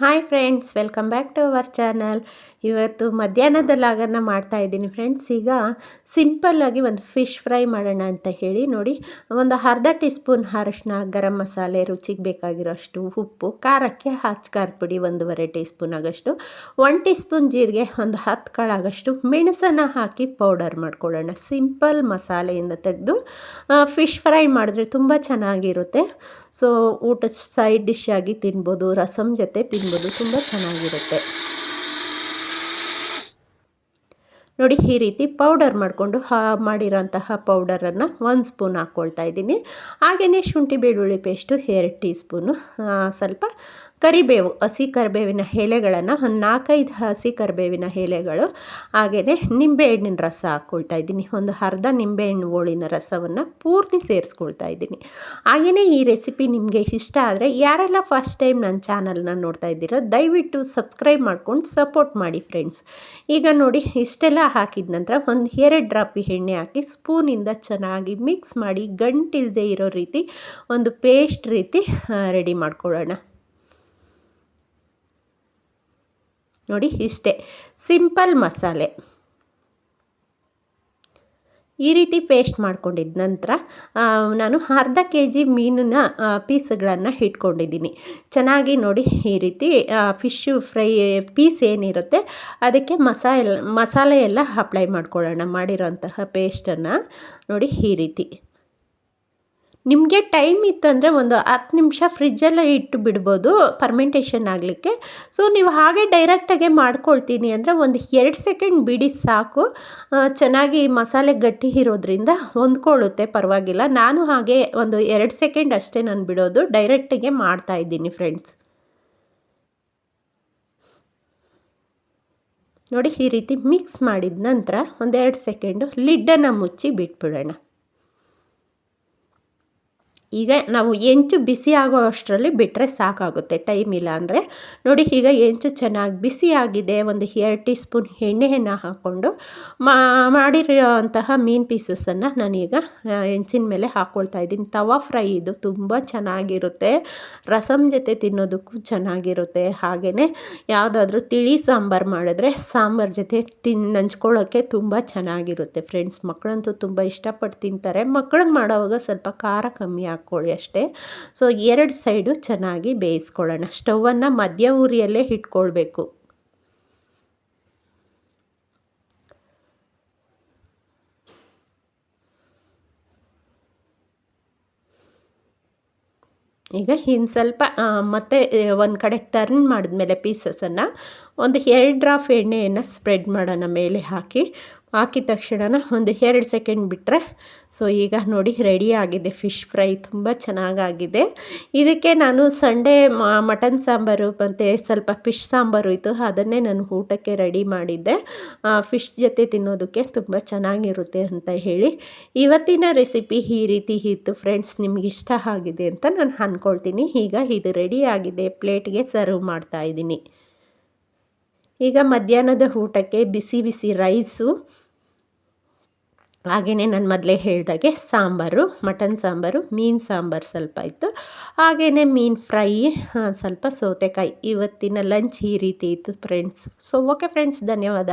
Hi friends welcome back to our channel ಇವತ್ತು ಮಧ್ಯಾಹ್ನದ ಲಾಗನ್ನು ಮಾಡ್ತಾ ಇದ್ದೀನಿ ಫ್ರೆಂಡ್ಸ್ ಈಗ ಸಿಂಪಲ್ಲಾಗಿ ಒಂದು ಫಿಶ್ ಫ್ರೈ ಮಾಡೋಣ ಅಂತ ಹೇಳಿ ನೋಡಿ. ಒಂದು ಅರ್ಧ ಟೀ ಸ್ಪೂನ್ ಅರಶಿನ ಗರಂ ಮಸಾಲೆ, ರುಚಿಗೆ ಬೇಕಾಗಿರೋಷ್ಟು ಉಪ್ಪು, ಖಾರಕ್ಕೆ ಹಚ್ ಖಾರದ ಪುಡಿ ಒಂದೂವರೆ ಟೀ ಸ್ಪೂನ್ ಆಗೋಷ್ಟು. ಒನ್ ಟೀ ಸ್ಪೂನ್ ಜೀರಿಗೆ, ಒಂದು ಹತ್ತು ಕಾಳಾಗಷ್ಟು ಮೆಣಸನ್ನು ಹಾಕಿ ಪೌಡರ್ ಮಾಡ್ಕೊಳ್ಳೋಣ. ಸಿಂಪಲ್ ಮಸಾಲೆಯಿಂದ ತೆಗೆದು ಫಿಶ್ ಫ್ರೈ ಮಾಡಿದ್ರೆ ತುಂಬ ಚೆನ್ನಾಗಿರುತ್ತೆ. ಸೊ ಊಟದ ಸೈಡ್ ಡಿಶ್ ಆಗಿ ತಿನ್ಬೋದು ರಸಮ್ ಜೊತೆ ತಿನ್ಬೋದು. ತುಂಬ ಚೆನ್ನಾಗಿರುತ್ತೆ. ನೋಡಿ, ಈ ರೀತಿ ಪೌಡರ್ ಮಾಡಿಕೊಂಡು ಹಾ, ಮಾಡಿರೋಂತಹ ಪೌಡರನ್ನು ಒಂದು ಸ್ಪೂನ್ ಹಾಕ್ಕೊಳ್ತಾ ಇದ್ದೀನಿ. ಹಾಗೆಯೇ ಶುಂಠಿ ಬೆಳ್ಳುಳ್ಳಿ ಪೇಸ್ಟು ಎರಡು ಟೀ ಸ್ಪೂನು ಸ್ವಲ್ಪ ಕರಿಬೇವು, ಹಸಿ ಕರಿಬೇವಿನ ಎಲೆಗಳನ್ನು ಒಂದು ನಾಲ್ಕೈದು ಹಸಿ ಕರಿಬೇವಿನ ಎಲೆಗಳು ಹಾಗೆಯೇ ನಿಂಬೆಹಣ್ಣಿನ ರಸ ಹಾಕ್ಕೊಳ್ತಾ ಇದ್ದೀನಿ. ಒಂದು ಅರ್ಧ ನಿಂಬೆಹಣ್ಣು ಹೋಳಿನ ರಸವನ್ನು ಪೂರ್ತಿ ಸೇರಿಸ್ಕೊಳ್ತಾ ಇದ್ದೀನಿ. ಹಾಗೆಯೇ ಈ ರೆಸಿಪಿ ನಿಮಗೆ ಇಷ್ಟ ಆದರೆ ಯಾರೆಲ್ಲ ಫಸ್ಟ್ ಟೈಮ್ ನನ್ನ ಚಾನಲ್ನ ನೋಡ್ತಾ ಇದ್ದೀರೋ, ದಯವಿಟ್ಟು ಸಬ್ಸ್ಕ್ರೈಬ್ ಮಾಡ್ಕೊಂಡು ಸಪೋರ್ಟ್ ಮಾಡಿ ಫ್ರೆಂಡ್ಸ್ ಈಗ ನೋಡಿ, ಇಷ್ಟೆಲ್ಲ ಹಾಕಿದ ನಂತರ ಒಂದು ಎರಡು ಡ್ರಾಪ್ ಎಣ್ಣೆ ಹಾಕಿ ಸ್ಪೂನಿಂದ ಚೆನ್ನಾಗಿ ಮಿಕ್ಸ್ ಮಾಡಿ ಗಂಟಿಲ್ಲದೆ ಇರೋ ರೀತಿ ಒಂದು ಪೇಸ್ಟ್ ರೀತಿ ರೆಡಿ ಮಾಡ್ಕೊಳ್ಳೋಣ. ನೋಡಿ, ಇಷ್ಟೇ. ಸಿಂಪಲ್ ಮಸಾಲೆ. ಈ ರೀತಿ ಪೇಸ್ಟ್ ಮಾಡ್ಕೊಂಡಿದ್ದ ನಂತರ ನಾನು ಅರ್ಧ ಕೆ ಜಿ ಮೀನಿನ ಪೀಸ್ಗಳನ್ನು ಇಟ್ಕೊಂಡಿದ್ದೀನಿ ಚೆನ್ನಾಗಿ ನೋಡಿ, ಈ ರೀತಿ ಫಿಶ್ ಫ್ರೈ, ಪೀಸ್ ಏನಿರುತ್ತೆ, ಅದಕ್ಕೆ ಮಸಾಲೆ ಮಸಾಲೆ ಎಲ್ಲ ಅಪ್ಲೈ ಮಾಡ್ಕೊಳ್ಳೋಣ ಮಾಡಿರೋಂತಹ ಪೇಸ್ಟನ್ನು. ನೋಡಿ, ಈ ರೀತಿ. ನಿಮಗೆ ಟೈಮ್ ಇತ್ತಂದರೆ ಒಂದು ಹತ್ತು ನಿಮಿಷ ಫ್ರಿಜ್ಜಲ್ಲೇ ಇಟ್ಟು ಬಿಡ್ಬೋದು ಪರ್ಮೆಂಟೇಷನ್ ಆಗಲಿಕ್ಕೆ. ಸೊ ನೀವು ಹಾಗೆ ಡೈರೆಕ್ಟಾಗೆ ಮಾಡ್ಕೊಳ್ತೀನಿ ಅಂದರೆ ಒಂದು ಎರಡು ಸೆಕೆಂಡ್ ಬಿಡಿ ಸಾಕು. ಚೆನ್ನಾಗಿ ಮಸಾಲೆ ಗಟ್ಟಿ ಇರೋದ್ರಿಂದ ಹೊಂದ್ಕೊಳ್ಳುತ್ತೆ, ಪರವಾಗಿಲ್ಲ. ನಾನು ಹಾಗೆ ಒಂದು ಎರಡು ಸೆಕೆಂಡ್ ಅಷ್ಟೇ ನಾನು ಬಿಡೋದು. ಡೈರೆಕ್ಟಿಗೆ ಮಾಡ್ತಾಯಿದ್ದೀನಿ ಫ್ರೆಂಡ್ಸ್ ನೋಡಿ ಈ ರೀತಿ ಮಿಕ್ಸ್ ಮಾಡಿದ ನಂತರ ಒಂದೆರಡು ಸೆಕೆಂಡು ಲಿಡ್ಡನ್ನು ಮುಚ್ಚಿ ಬಿಟ್ಬಿಡೋಣ. ಈಗ ನಾವು ಹೆಂಚು ಬಿಸಿ ಆಗೋ ಅಷ್ಟರಲ್ಲಿ ಬಿಟ್ಟರೆ ಸಾಕಾಗುತ್ತೆ, ಟೈಮ್ ಇಲ್ಲ ಅಂದರೆ. ನೋಡಿ, ಈಗ ಹೆಂಚು ಚೆನ್ನಾಗಿ ಬಿಸಿಯಾಗಿದೆ ಒಂದು ಎರಡು ಟೀ ಸ್ಪೂನ್ ಎಣ್ಣೆಯನ್ನು ಹಾಕ್ಕೊಂಡು ಮಾಡಿರೋ ಅಂತಹ ಮೀನು ಪೀಸಸನ್ನು ನಾನೀಗ ಹೆಂಚಿನ ಮೇಲೆ ಹಾಕ್ಕೊಳ್ತಾ ಇದ್ದೀನಿ. ತವಾ ಫ್ರೈ ಇದು ತುಂಬ ಚೆನ್ನಾಗಿರುತ್ತೆ. ರಸಮ್ ಜೊತೆ ತಿನ್ನೋದಕ್ಕೂ ಚೆನ್ನಾಗಿರುತ್ತೆ. ಹಾಗೆಯೇ ಯಾವುದಾದ್ರೂ ತಿಳಿ ಸಾಂಬಾರು ಮಾಡಿದ್ರೆ ಸಾಂಬಾರು ಜೊತೆ ತಿನ್ ನಂಚ್ಕೊಳ್ಳೋಕ್ಕೆ ತುಂಬ ಚೆನ್ನಾಗಿರುತ್ತೆ. ಫ್ರೆಂಡ್ಸ್ ಮಕ್ಕಳಂತೂ ತುಂಬ ಇಷ್ಟಪಟ್ಟು ತಿಂತಾರೆ. ಮಕ್ಕಳಿಗೆ ಮಾಡೋವಾಗ ಸ್ವಲ್ಪ ಖಾರ ಕಮ್ಮಿ ಹಾಕ್ಕೊಳ್ಳಿ ಅಷ್ಟೇ. ಸೊ ಎರಡು ಸೈಡು ಚೆನ್ನಾಗಿ ಬೇಯಿಸ್ಕೊಳ್ಳೋಣ. ಸ್ಟವನ್ನು ಮಧ್ಯ ಉರಿಯಲ್ಲೇ ಇಟ್ಕೊಳ್ಬೇಕು. ಈಗ ಇನ್ನು ಸ್ವಲ್ಪ ಮತ್ತೆ ಒಂದು ಕಡೆ ಟರ್ನ್ ಮಾಡಿದ್ಮೇಲೆ ಪೀಸಸನ್ನು ಒಂದು ಎರಡು ಡ್ರಾಪ್ ಎಣ್ಣೆಯನ್ನು ಸ್ಪ್ರೆಡ್ ಮಾಡೋಣ ಮೇಲೆ ಹಾಕಿ. ಹಾಕಿದ ತಕ್ಷಣ ಒಂದು ಎರಡು ಸೆಕೆಂಡ್ ಬಿಟ್ಟರೆ ಸೊ ಈಗ ನೋಡಿ ರೆಡಿ ಆಗಿದೆ, ಫಿಶ್ ಫ್ರೈ ತುಂಬ ಚೆನ್ನಾಗಾಗಿದೆ. ಇದಕ್ಕೆ ನಾನು ಸಂಡೇ ಮಟನ್ ಸಾಂಬಾರು ಮತ್ತು ಸ್ವಲ್ಪ ಫಿಶ್ ಸಾಂಬಾರು ಇತ್ತು, ಅದನ್ನೇ ನಾನು ಊಟಕ್ಕೆ ರೆಡಿ ಮಾಡಿದ್ದೆ. ಫಿಶ್ ಜೊತೆ ತಿನ್ನೋದಕ್ಕೆ ತುಂಬ ಚೆನ್ನಾಗಿರುತ್ತೆ ಅಂತ ಹೇಳಿ. ಇವತ್ತಿನ ರೆಸಿಪಿ ಈ ರೀತಿ ಇತ್ತು ಫ್ರೆಂಡ್ಸ್, ನಿಮ್ಗೆ ಇಷ್ಟ ಆಗಿದೆ ಅಂತ ನಾನು ಅಂದ್ಕೊಳ್ತೀನಿ ಈಗ ಇದು ರೆಡಿ ಆಗಿದೆ, ಪ್ಲೇಟ್ಗೆ ಸರ್ವ್ ಮಾಡ್ತಾ ಇದ್ದೀನಿ. ಈಗ ಮಧ್ಯಾಹ್ನದ ಊಟಕ್ಕೆ ಬಿಸಿ ಬಿಸಿ ರೈಸು ಹಾಗೆಯೇ ನಾನು ಮೊದಲೇ ಹೇಳಿದಾಗೆ ಸಾಂಬಾರು, ಮಟನ್ ಸಾಂಬಾರು, ಮೀನು ಸಾಂಬಾರು ಸ್ವಲ್ಪ ಇತ್ತು. ಹಾಗೆಯೇ ಮೀನು ಫ್ರೈ ಸ್ವಲ್ಪ ಸೌತೆಕಾಯಿ. ಇವತ್ತಿನ ಲಂಚ್ ಈ ರೀತಿ ಇತ್ತು ಫ್ರೆಂಡ್ಸ್ ಸೊ ಓಕೆ ಫ್ರೆಂಡ್ಸ್ ಧನ್ಯವಾದ.